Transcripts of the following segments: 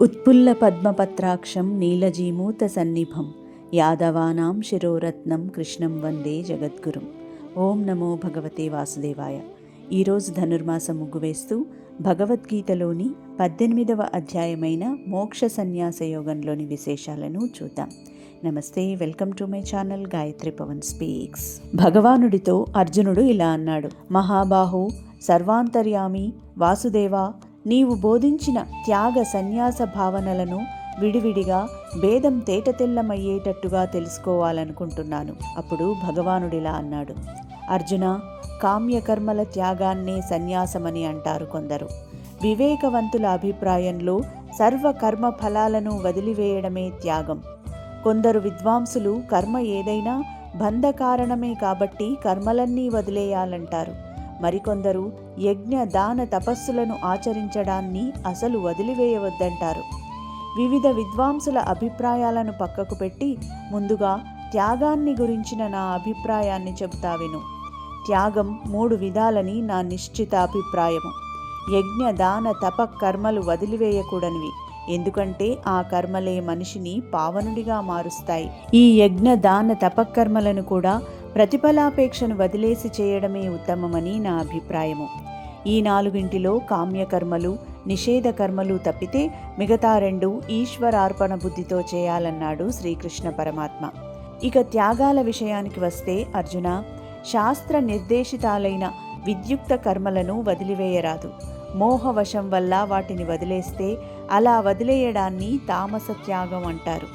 ఉత్పుల్ల పద్మపత్రాక్షం నీలజీమూత సన్నిభం యాదవానాం శిరోరత్నం కృష్ణం వందే జగద్గురుం. ఓం నమో భగవతే వాసుదేవాయ. ఈరోజు ధనుర్మాసం ముగ్గు వేస్తూ భగవద్గీతలోని పద్దెనిమిదవ అధ్యాయమైన మోక్ష సన్యాస యోగంలోని విశేషాలను చూద్దాం. నమస్తే welcome to my channel Gayatri Pavan speaks. భగవానుడితో అర్జునుడు ఇలా అన్నాడు మహాబాహు సర్వాంతర్యామి వాసుదేవా నీవు బోధించిన త్యాగ సన్యాస భావనలను విడివిడిగా భేదం తేటతెల్లమయ్యేటట్టుగా తెలుసుకోవాలనుకుంటున్నాను. అప్పుడు భగవానుడిలా అన్నాడు. అర్జున కామ్యకర్మల త్యాగాన్నే సన్యాసమని అంటారు కొందరు. వివేకవంతుల అభిప్రాయంలో సర్వ కర్మ ఫలాలను వదిలివేయడమే త్యాగం. కొందరు విద్వాంసులు కర్మ ఏదైనా బంధకారణమే కాబట్టి కర్మలన్నీ వదిలేయాలంటారు. మరికొందరు యజ్ఞ దాన తపస్సులను ఆచరించడాన్ని అసలు వదిలివేయవద్దంటారు. వివిధ విద్వాంసుల అభిప్రాయాలను పక్కకు పెట్టి ముందుగా త్యాగాన్ని గురించిన నా అభిప్రాయాన్ని చెబుతా విను. త్యాగం మూడు విధాలని నా నిశ్చిత అభిప్రాయము. యజ్ఞ దాన తప కర్మలు వదిలివేయకూడనివి. ఎందుకంటే ఆ కర్మలే మనిషిని పావనుడిగా మారుస్తాయి. ఈ యజ్ఞ దాన తపకర్మలను కూడా ప్రతిఫలాపేక్షను వదిలేసి చేయడమే ఉత్తమమని నా అభిప్రాయము. ఈ నాలుగింటిలో కామ్యకర్మలు నిషేధ కర్మలు తప్పితే మిగతా రెండు ఈశ్వరార్పణ బుద్ధితో చేయాలన్నాడు శ్రీకృష్ణ పరమాత్మ. ఇక త్యాగాల విషయానికి వస్తే అర్జున శాస్త్ర నిర్దేశితాలైన విద్యుక్త కర్మలను వదిలివేయరాదు. మోహవశం వల్ల వాటిని వదిలేస్తే అలా వదిలేయడాన్ని తామస త్యాగం అంటారు.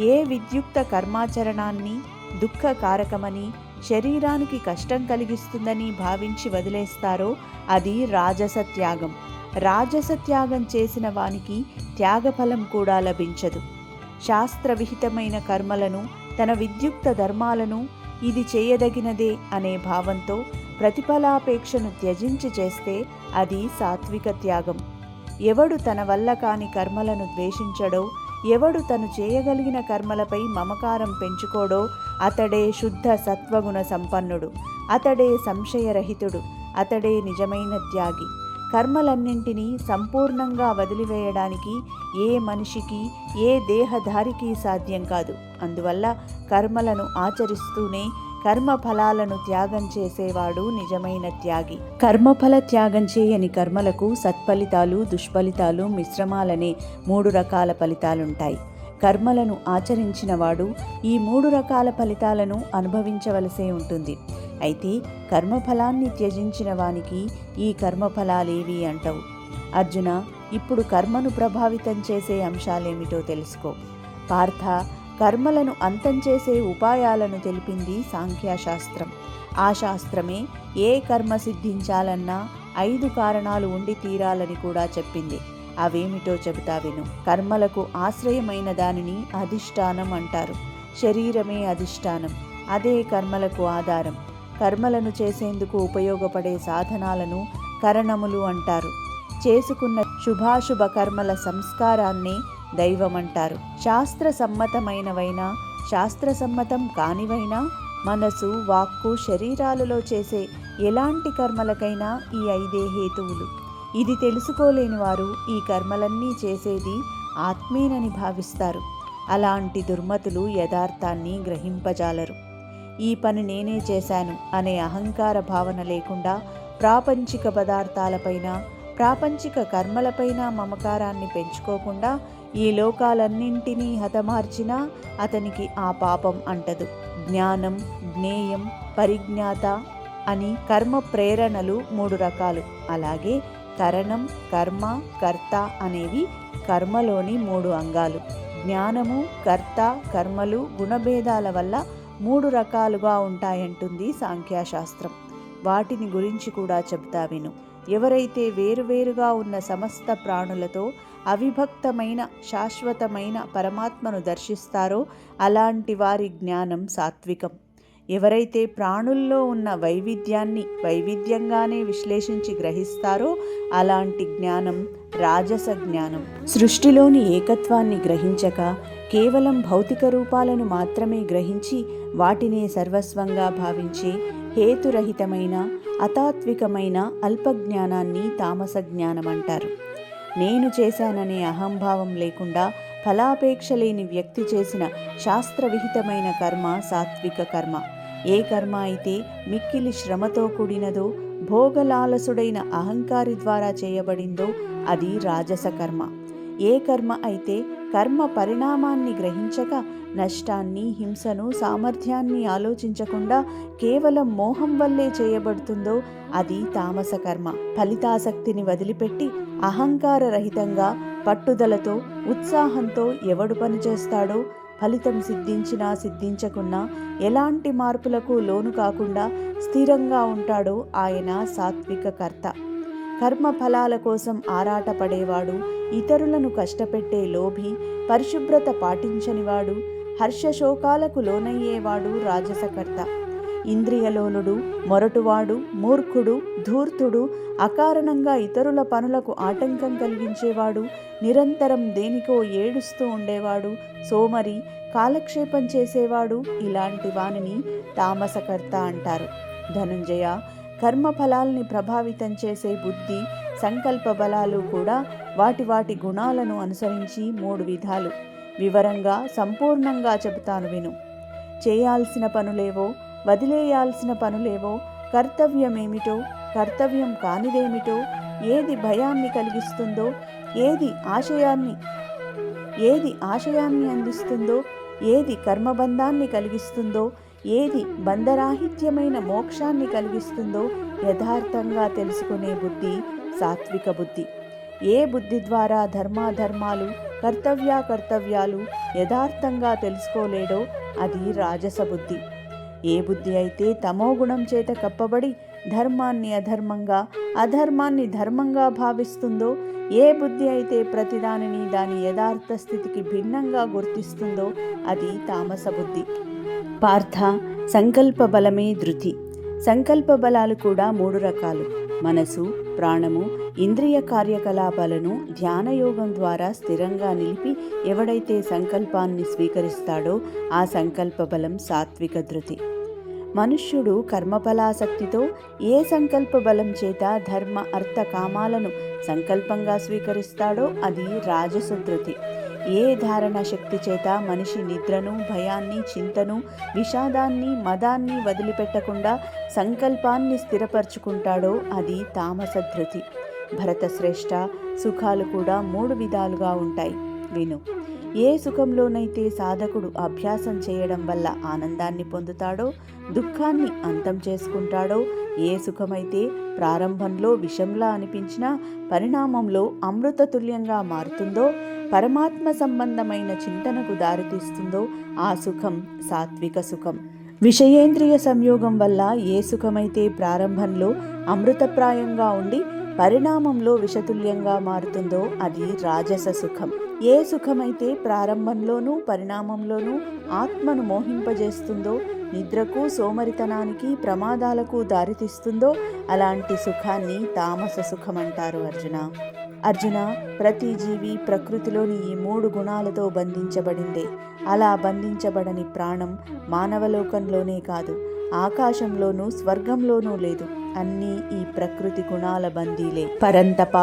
ఏ విద్యుక్త కర్మాచరణాన్ని దుఃఖకారకమని శరీరానికి కష్టం కలిగిస్తుందని భావించి వదిలేస్తారో అది రాజస త్యాగం రాజస త్యాగం చేసిన వానికి త్యాగఫలం కూడా లభించదు. శాస్త్రవిహితమైన కర్మలను తన విద్యుక్త ధర్మాలను ఇది చేయదగినదే అనే భావంతో ప్రతిఫలాపేక్షను త్యజించి చేస్తే అది సాత్విక త్యాగం. ఎవడు తన వల్ల కాని కర్మలను ద్వేషించడో ఎవడు తను చేయగలిగిన కర్మలపై మమకారం పెంచుకోడో అతడే శుద్ధ సత్వగుణ సంపన్నుడు అతడే సంశయరహితుడు అతడే నిజమైన త్యాగి. కర్మలన్నింటినీ సంపూర్ణంగా వదిలివేయడానికి ఏ మనిషికి ఏ దేహధారికి సాధ్యం కాదు. అందువల్ల కర్మలను ఆచరిస్తూనే కర్మ ఫలాలను త్యాగం చేసేవాడు నిజమైన త్యాగి. కర్మఫల త్యాగం చేయని కర్మలకు సత్ఫలితాలు దుష్ఫలితాలు మిశ్రమాలనే మూడు రకాల ఫలితాలుంటాయి. కర్మలను ఆచరించినవాడు ఈ మూడు రకాల ఫలితాలను అనుభవించవలసే ఉంటుంది. అయితే కర్మఫలాన్ని త్యజించిన వానికి ఈ కర్మఫలాలేవి అంటవు. అర్జున ఇప్పుడు కర్మను ప్రభావితం చేసే అంశాలేమిటో తెలుసుకో. పార్థ కర్మలను అంతం చేసే ఉపాయాలను తెలిపింది సాంఖ్యాశాస్త్రం. ఆ శాస్త్రమే ఏ కర్మ సిద్ధించాలన్నా ఐదు కారణాలు ఉండి తీరాలని కూడా చెప్పింది. అవేమిటో చెబుతా విను. కర్మలకు ఆశ్రయమైన దానిని అధిష్టానం అంటారు. శరీరమే అధిష్టానం. అదే కర్మలకు ఆధారం. కర్మలను చేసేందుకు ఉపయోగపడే సాధనాలను కరణములు అంటారు. చేసుకున్న శుభాశుభ కర్మల సంస్కారాన్నే దైవమంటారు. శాస్త్ర సమ్మతమైనవైనా శాస్త్ర సమ్మతం కానివైనా మనసు వాక్కు శరీరాలలో చేసే ఎలాంటి కర్మలకైనా ఈ ఐదే హేతువులు. ఇది తెలుసుకోలేని వారు ఈ కర్మలన్నీ చేసేది ఆత్మేనని భావిస్తారు. అలాంటి దుర్మతులు యథార్థాన్ని గ్రహింపజాలరు. ఈ పని నేనే చేశాను అనే అహంకార భావన లేకుండా ప్రాపంచిక పదార్థాలపైన ప్రాపంచిక కర్మలపైన మమకారాన్ని పెంచుకోకుండా ఈ లోకాలన్నింటినీ హతమార్చినా అతనికి ఆ పాపం అంటదు. జ్ఞానం జ్ఞేయం పరిజ్ఞాత అని కర్మ ప్రేరణలు మూడు రకాలు. అలాగే కరణం కర్మ కర్త అనేవి కర్మలోని మూడు అంగాలు. జ్ఞానము కర్త కర్మలు గుణభేదాల వల్ల మూడు రకాలుగా ఉంటాయంటుంది సాంఖ్యాశాస్త్రం. వాటిని గురించి కూడా చెబుతా విను. ఎవరైతే వేరువేరుగా ఉన్న సమస్త ప్రాణులతో అవిభక్తమైన శాశ్వతమైన పరమాత్మను దర్శిస్తారో అలాంటి వారి జ్ఞానం సాత్వికం. ఎవరైతే ప్రాణుల్లో ఉన్న వైవిధ్యాన్ని వైవిధ్యంగానే విశ్లేషించి గ్రహిస్తారో అలాంటి జ్ఞానం రాజస జ్ఞానం. సృష్టిలోని ఏకత్వాన్ని గ్రహించక కేవలం భౌతిక రూపాలను మాత్రమే గ్రహించి వాటినే సర్వస్వంగా భావించే హేతురహితమైన అతాత్వికమైన అల్పజ్ఞానాన్ని తామస జ్ఞానం అంటారు. నేను చేశాననే అహంభావం లేకుండా ఫలాపేక్ష లేని వ్యక్తి చేసిన శాస్త్రవిహితమైన కర్మ సాత్విక కర్మ. ఏ కర్మ అయితే మిక్కిలి శ్రమతో కూడినదో భోగలాలసుడైన అహంకారి ద్వారా చేయబడిందో అది రాజస కర్మ. ఏ కర్మ అయితే కర్మ పరిణామాన్ని గ్రహించక నష్టాన్ని హింసను సామర్థ్యాన్ని ఆలోచించకుండా కేవలం మోహం వల్లే చేయబడుతుందో అది తామస కర్మ. ఫలితాసక్తిని వదిలిపెట్టి అహంకార రహితంగా పట్టుదలతో ఉత్సాహంతో ఎవడు పనిచేస్తాడో ఫలితం సిద్ధించినా సిద్ధించకున్నా ఎలాంటి మార్పులకు లోను కాకుండా స్థిరంగా ఉంటాడో ఆయన సాత్విక కర్త. కర్మ ఫలాల కోసం ఆరాటపడేవాడు ఇతరులను కష్టపెట్టే లోభి పరిశుభ్రత పాటించనివాడు హర్షశోకాలకు లోనయ్యేవాడు రాజసకర్త. ఇంద్రియలోనుడు మొరటువాడు మూర్ఖుడు ధూర్తుడు అకారణంగా ఇతరుల పనులకు ఆటంకం కలిగించేవాడు నిరంతరం దేనికో ఏడుస్తూ ఉండేవాడు సోమరి కాలక్షేపం చేసేవాడు ఇలాంటి వానిని తామసకర్త అంటారు. ధనుంజయ కర్మఫలాల్ని ప్రభావితం చేసే బుద్ధి సంకల్ప బలాలు కూడా వాటి వాటి గుణాలను అనుసరించి మూడు విధాలు. వివరంగా సంపూర్ణంగా చెబుతాను విను. చేయాల్సిన పనులేవో వదిలేయాల్సిన పనులేవో కర్తవ్యమేమిటో కర్తవ్యం కానిదేమిటో ఏది భయాన్ని కలిగిస్తుందో ఏది ఆశయాన్ని ఏది ఆశయాన్ని అందిస్తుందో ఏది కర్మబంధాన్ని కలిగిస్తుందో ఏది బంధరాహిత్యమైన మోక్షాన్ని కలిగిస్తుందో యథార్థంగా తెలుసుకునే బుద్ధి సాత్విక బుద్ధి. ఏ బుద్ధి ద్వారా ధర్మాధర్మాలు కర్తవ్యాకర్తవ్యాలు యథార్థంగా తెలుసుకోలేడో అది రాజస బుద్ధి. ఏ బుద్ధి అయితే తమో గుణం చేత కప్పబడి ధర్మాన్ని అధర్మంగా అధర్మాన్ని ధర్మంగా భావిస్తుందో ఏ బుద్ధి అయితే ప్రతిదానిని దాని యథార్థ స్థితికి భిన్నంగా గుర్తిస్తుందో అది తామస బుద్ధి. పార్థ సంకల్ప బలమే ధృతి. సంకల్ప బలాలు కూడా మూడు రకాలు. మనసు ప్రాణము ఇంద్రియ కార్యకలాపాలను ధ్యానయోగం ద్వారా స్థిరంగా నిలిపి ఎవడైతే సంకల్పాన్ని స్వీకరిస్తాడో ఆ సంకల్ప బలం సాత్విక ధృతి. మనుష్యుడు కర్మఫలాసక్తితో ఏ సంకల్ప బలం చేత ధర్మ అర్థ కామాలను సంకల్పంగా స్వీకరిస్తాడో అది రాజసధృతి ఏ ధారణ శక్తి చేత మనిషి నిద్రను భయాన్ని చింతను విషాదాన్ని మదాన్ని వదిలిపెట్టకుండా సంకల్పాన్ని స్థిరపరచుకుంటాడో అది తామసధృతి భరతశ్రేష్ఠ సుఖాలు కూడా మూడు విధాలుగా ఉంటాయి. విను ఏ సుఖంలోనైతే సాధకుడు అభ్యాసం చేయడం వల్ల ఆనందాన్ని పొందుతాడో దుఃఖాన్ని అంతం చేసుకుంటాడో ఏ సుఖమైతే ప్రారంభంలో విషంలా అనిపించినా పరిణామంలో అమృతతుల్యంగా మారుతుందో పరమాత్మ సంబంధమైన చింతనకు దారితీస్తుందో ఆ సుఖం సాత్విక సుఖం. విషయేంద్రియ సంయోగం వల్ల ఏ సుఖమైతే ప్రారంభంలో అమృతప్రాయంగా ఉండి పరిణామంలో విషతుల్యంగా మారుతుందో అది రాజస సుఖం. ఏ సుఖమైతే ప్రారంభంలోనూ పరిణామంలోనూ ఆత్మను మోహింపజేస్తుందో నిద్రకు సోమరితనానికి ప్రమాదాలకు దారితీస్తుందో అలాంటి సుఖాన్ని తామస సుఖం అంటారు అర్జున. అర్జున ప్రతి జీవి ప్రకృతిలోని ఈ మూడు గుణాలతో బంధించబడిందే. అలా బంధించబడని ప్రాణం మానవలోకంలోనే కాదు ఆకాశంలోనూ స్వర్గంలోనూ లేదు. అన్నీ ఈ ప్రకృతి గుణాల బందీలే. పరంతప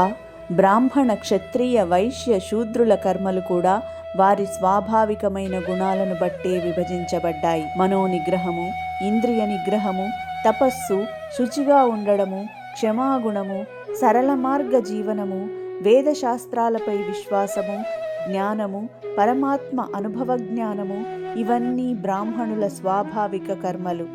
బ్రాహ్మణ క్షత్రియ వైశ్య శూద్రుల కర్మలు కూడా వారి స్వాభావికమైన గుణాలను బట్టే విభజించబడ్డాయి. మనో నిగ్రహము ఇంద్రియ నిగ్రహము తపస్సు శుచిగా ఉండడము క్షమాగుణము సరళ మార్గ జీవనము వేదశాస్త్రాలపై విశ్వాసము జ్ఞానము పరమాత్మ అనుభవ జ్ఞానము ఇవన్నీ బ్రాహ్మణుల స్వాభావిక కర్మలు.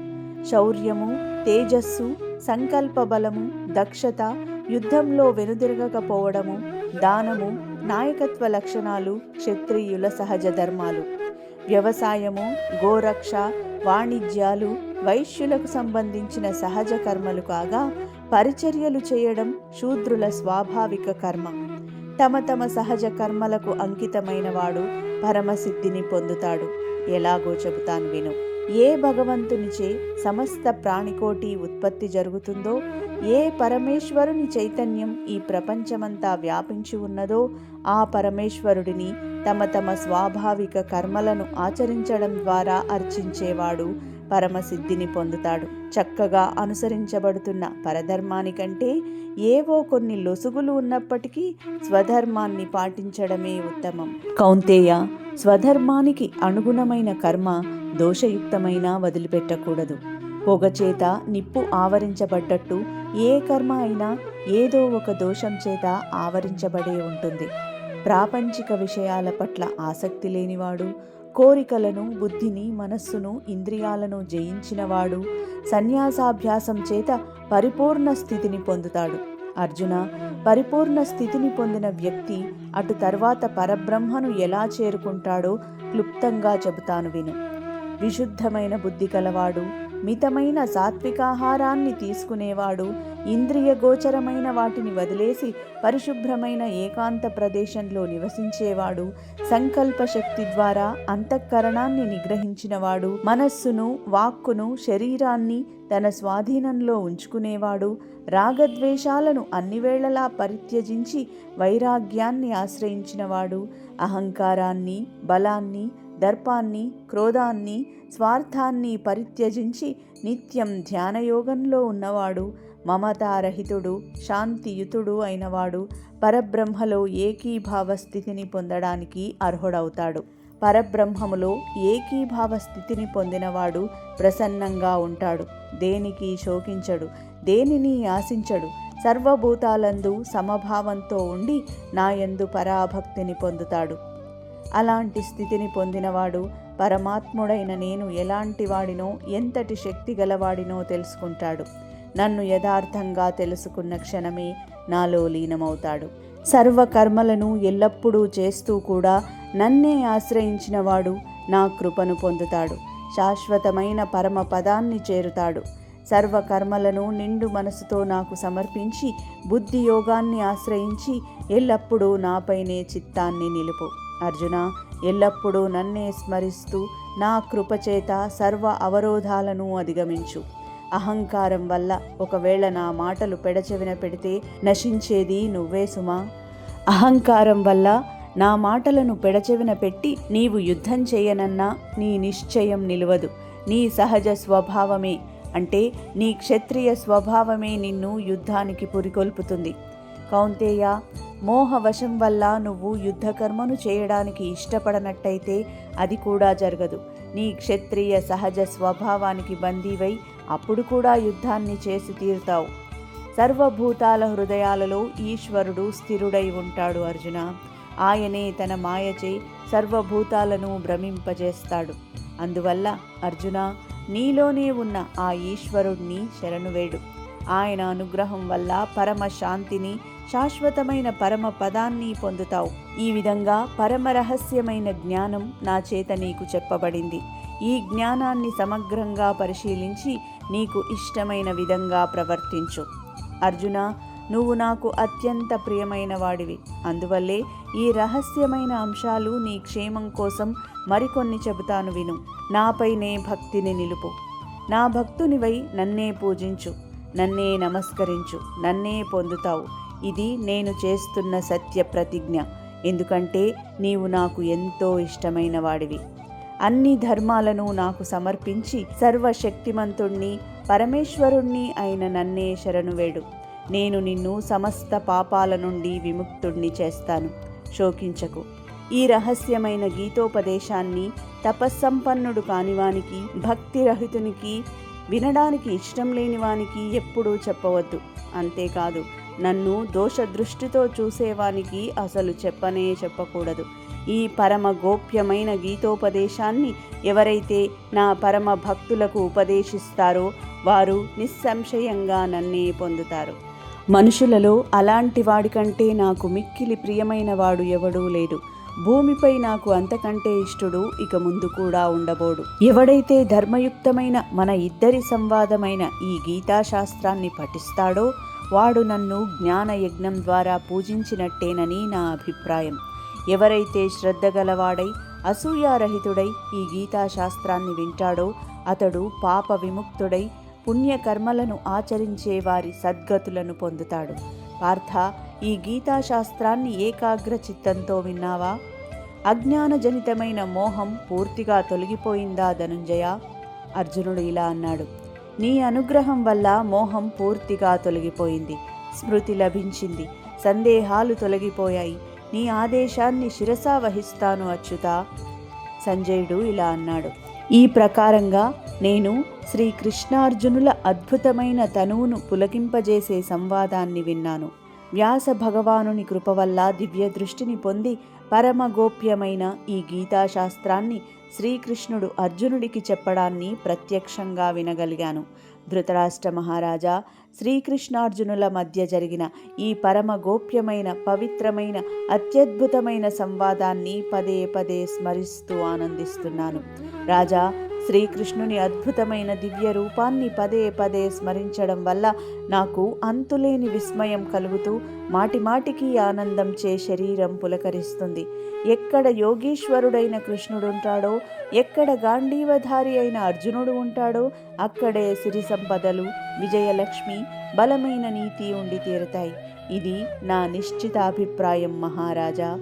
శౌర్యము తేజస్సు సంకల్ప బలము దక్షత యుద్ధంలో వెనుదిరగకపోవడము దానము నాయకత్వ లక్షణాలు క్షత్రియుల సహజ ధర్మాలు. వ్యవసాయము గోరక్ష వాణిజ్యాలు వైశ్యులకు సంబంధించిన సహజ కర్మలు కాగా పరిచర్యలు చేయడం శూద్రుల స్వాభావిక కర్మ. తమ తమ సహజ కర్మలకు అంకితమైన వాడు పరమసిద్ధిని పొందుతాడు. ఎలాగో చెబుతాను విను. ఏ భగవంతునిచే సమస్త ప్రాణికోటి ఉత్పత్తి జరుగుతుందో ఏ పరమేశ్వరుని చైతన్యం ఈ ప్రపంచమంతా వ్యాపించి ఉన్నదో ఆ పరమేశ్వరుడిని తమ తమ స్వాభావిక కర్మలను ఆచరించడం ద్వారా అర్చించేవాడు పరమసిద్ధిని పొందుతాడు. చక్కగా అనుసరించబడుతున్న పరధర్మానికంటే ఏవో కొన్ని లొసుగులు ఉన్నప్పటికీ స్వధర్మాన్ని పాటించడమే ఉత్తమం. కౌంతేయ స్వధర్మానికి అనుగుణమైన కర్మ దోషయుక్తమైన వదిలిపెట్టకూడదు. పొగచేత నిప్పు ఆవరించబడ్డట్టు ఏ కర్మ అయినా ఏదో ఒక దోషం చేత ఆవరించబడే ఉంటుంది. ప్రాపంచిక విషయాల పట్ల ఆసక్తి లేనివాడు కోరికలను బుద్ధిని మనస్సును ఇంద్రియాలను జయించినవాడు సన్యాసాభ్యాసం చేత పరిపూర్ణ స్థితిని పొందుతాడు. అర్జున పరిపూర్ణ స్థితిని పొందిన వ్యక్తి అటు తర్వాత పరబ్రహ్మను ఎలా చేరుకుంటాడో క్లుప్తంగా చెబుతాను విను. విశుద్ధమైన బుద్ధి కలవాడు మితమైన సాత్వికాహారాన్ని తీసుకునేవాడు ఇంద్రియ గోచరమైన వాటిని వదిలేసి పరిశుభ్రమైన ఏకాంత ప్రదేశంలో నివసించేవాడు సంకల్ప శక్తి ద్వారా అంతఃకరణాన్ని నిగ్రహించినవాడు మనస్సును వాక్కును శరీరాన్ని తన స్వాధీనంలో ఉంచుకునేవాడు రాగద్వేషాలను అన్ని వేళలా పరిత్యజించి వైరాగ్యాన్ని ఆశ్రయించినవాడు అహంకారాన్ని బలాన్ని దర్పాన్ని క్రోధాన్ని స్వార్థాన్ని పరిత్యజించి నిత్యం ధ్యానయోగంలో ఉన్నవాడు మమతారహితుడు శాంతియుతుడు అయినవాడు పరబ్రహ్మలో ఏకీభావ స్థితిని పొందడానికి అర్హుడవుతాడు. పరబ్రహ్మములో ఏకీభావ స్థితిని పొందినవాడు ప్రసన్నంగా ఉంటాడు. దేనికి శోకించడు దేనిని ఆశించడు. సర్వభూతాలందు సమభావంతో ఉండి నాయందు పరాభక్తిని పొందుతాడు. అలాంటి స్థితిని పొందినవాడు పరమాత్ముడైన నేను ఎలాంటి వాడినో ఎంతటి శక్తి గలవాడినో తెలుసుకుంటాడు. నన్ను యథార్థంగా తెలుసుకున్న క్షణమే నాలో లీనమవుతాడు. సర్వకర్మలను ఎల్లప్పుడూ చేస్తూ కూడా నన్నే ఆశ్రయించినవాడు నా కృపను పొందుతాడు. శాశ్వతమైన పరమ పదాన్ని చేరుతాడు. సర్వకర్మలను నిండు మనసుతో నాకు సమర్పించి బుద్ధి యోగాన్ని ఆశ్రయించి ఎల్లప్పుడూ నాపైనే చిత్తాన్ని నిలుపు. అర్జున ఎల్లప్పుడూ నన్నే స్మరిస్తూ నా కృపచేత సర్వ అవరోధాలను అధిగమించు. అహంకారం వల్ల ఒకవేళ నా మాటలు పెడచెవిన పెడితే నశించేది నువ్వే సుమా. అహంకారం వల్ల నా మాటలను పెడచెవిన పెట్టి నీవు యుద్ధం చేయనన్నా నీ నిశ్చయం నిలవదు. నీ సహజ స్వభావమే అంటే నీ క్షత్రియ స్వభావమే నిన్ను యుద్ధానికి పురికొల్పుతుంది. కౌంతేయ మోహవశం వల్ల నువ్వు యుద్ధకర్మను చేయడానికి ఇష్టపడనట్టయితే అది కూడా జరగదు. నీ క్షత్రియ సహజ స్వభావానికి బందీవై అప్పుడు కూడా యుద్ధాన్ని చేసి తీరుతావు. సర్వభూతాల హృదయాలలో ఈశ్వరుడు స్థిరుడై ఉంటాడు అర్జున. ఆయనే తన మాయచే సర్వభూతాలను భ్రమింపజేస్తాడు. అందువల్ల అర్జున నీలోనే ఉన్న ఆ ఈశ్వరుణ్ణి శరణువేడు. ఆయన అనుగ్రహం వల్ల పరమ శాంతిని శాశ్వతమైన పరమ పదాన్ని పొందుతావు. ఈ విధంగా పరమ రహస్యమైన జ్ఞానం నా చేత నీకు చెప్పబడింది. ఈ జ్ఞానాన్ని సమగ్రంగా పరిశీలించి నీకు ఇష్టమైన విధంగా ప్రవర్తించు. అర్జున నువ్వు నాకు అత్యంత ప్రియమైన వాడివి. అందువల్లే ఈ రహస్యమైన అంశాలు నీ క్షేమం కోసం మరికొన్ని చెబుతాను విను. నాపైనే భక్తిని నిలుపు. నా భక్తునివై నన్నే పూజించు. నన్నే నమస్కరించు. నన్నే పొందుతావు. ఇది నేను చేస్తున్న సత్య ప్రతిజ్ఞ. ఎందుకంటే నీవు నాకు ఎంతో ఇష్టమైన వాడివి అన్ని ధర్మాలను నాకు సమర్పించి సర్వశక్తిమంతుణ్ణి పరమేశ్వరుణ్ణి అయిన నన్నే శరణువేడు. నేను నిన్ను సమస్త పాపాల నుండి విముక్తుణ్ణి చేస్తాను. శోకించకు. ఈ రహస్యమైన గీతోపదేశాన్ని తపస్సంపన్నుడు కానివానికి భక్తిరహితునికి వినడానికి ఇష్టం లేని వానికి ఎప్పుడూ చెప్పవద్దు. అంతేకాదు నన్ను దోషదృష్టితో చూసేవానికి అసలు చెప్పనే చెప్పకూడదు. ఈ పరమ గోప్యమైన గీతోపదేశాన్ని ఎవరైతే నా పరమ భక్తులకు ఉపదేశిస్తారో వారు నిస్సంశయంగా నన్నే పొందుతారు. మనుషులలో అలాంటి వాడికంటే నాకు మిక్కిలి ప్రియమైన వాడు ఎవడూ లేడు. భూమిపై నాకు అంతకంటే ఇష్టడు ఇక ముందు కూడా ఉండబోడు. ఎవడైతే ధర్మయుక్తమైన మన ఇద్దరి సంవాదమైన ఈ గీతాశాస్త్రాన్ని పఠిస్తాడో వాడు నన్ను జ్ఞానయజ్ఞం ద్వారా పూజించినట్టేనని నా అభిప్రాయం. ఎవరైతే శ్రద్ధగలవాడై అసూయారహితుడై ఈ గీతాశాస్త్రాన్ని వింటాడో అతడు పాప విముక్తుడై పుణ్యకర్మలను ఆచరించే వారి సద్గతులను పొందుతాడు. పార్థ ఈ గీతాశాస్త్రాన్ని ఏకాగ్ర చిత్తంతో విన్నావా? అజ్ఞానజనితమైన మోహం పూర్తిగా తొలగిపోయిందా ధనుంజయ? అర్జునుడు ఇలా అన్నాడు. నీ అనుగ్రహం వల్ల మోహం పూర్తిగా తొలగిపోయింది. స్మృతి లభించింది. సందేహాలు తొలగిపోయాయి. నీ ఆదేశాన్ని శిరసా వహిస్తాను అచ్యుత. సంజయుడు ఇలా అన్నాడు. ఈ ప్రకారంగా నేను శ్రీ కృష్ణార్జునుల అద్భుతమైన తనువును పులకింపజేసే సంవాదాన్ని విన్నాను. వ్యాస భగవానుని కృప వల్ల దివ్య దృష్టిని పొంది పరమగోప్యమైన ఈ గీతాశాస్త్రాన్ని శ్రీకృష్ణుడు అర్జునుడికి చెప్పడాన్ని ప్రత్యక్షంగా వినగలిగాను. ధృతరాష్ట్ర మహారాజా శ్రీకృష్ణార్జునుల మధ్య జరిగిన ఈ పరమ గోప్యమైన పవిత్రమైన అత్యద్భుతమైన సంవాదాన్ని పదే పదే స్మరిస్తూ ఆనందిస్తున్నాను. రాజా శ్రీకృష్ణుని అద్భుతమైన దివ్య రూపాన్ని పదే పదే స్మరించడం వల్ల నాకు అంతులేని విస్మయం కలుగుతూ మాటిమాటికి ఆనందం చే శరీరం పులకరిస్తుంది. ఎక్కడ యోగీశ్వరుడైన కృష్ణుడుంటాడో ఎక్కడ గాంధీవధారి అయిన అర్జునుడు ఉంటాడో అక్కడే సిరి సంపదలు విజయలక్ష్మి బలమైన నీతి ఉండి తీరుతాయి. ఇది నా నిశ్చితాభిప్రాయం మహారాజా.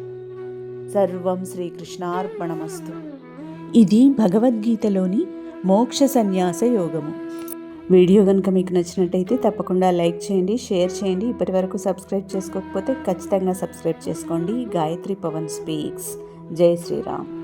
సర్వం శ్రీకృష్ణార్పణమస్తు. ఇది భగవద్గీతలోని మోక్ష సన్యాస యోగము. వీడియో కనుక మీకు నచ్చినట్టయితే తప్పకుండా లైక్ చేయండి షేర్ చేయండి. ఇప్పటి వరకు సబ్స్క్రైబ్ చేసుకోకపోతే ఖచ్చితంగా సబ్స్క్రైబ్ చేసుకోండి. గాయత్రి పవన్ స్పీక్స్. జై శ్రీరామ్.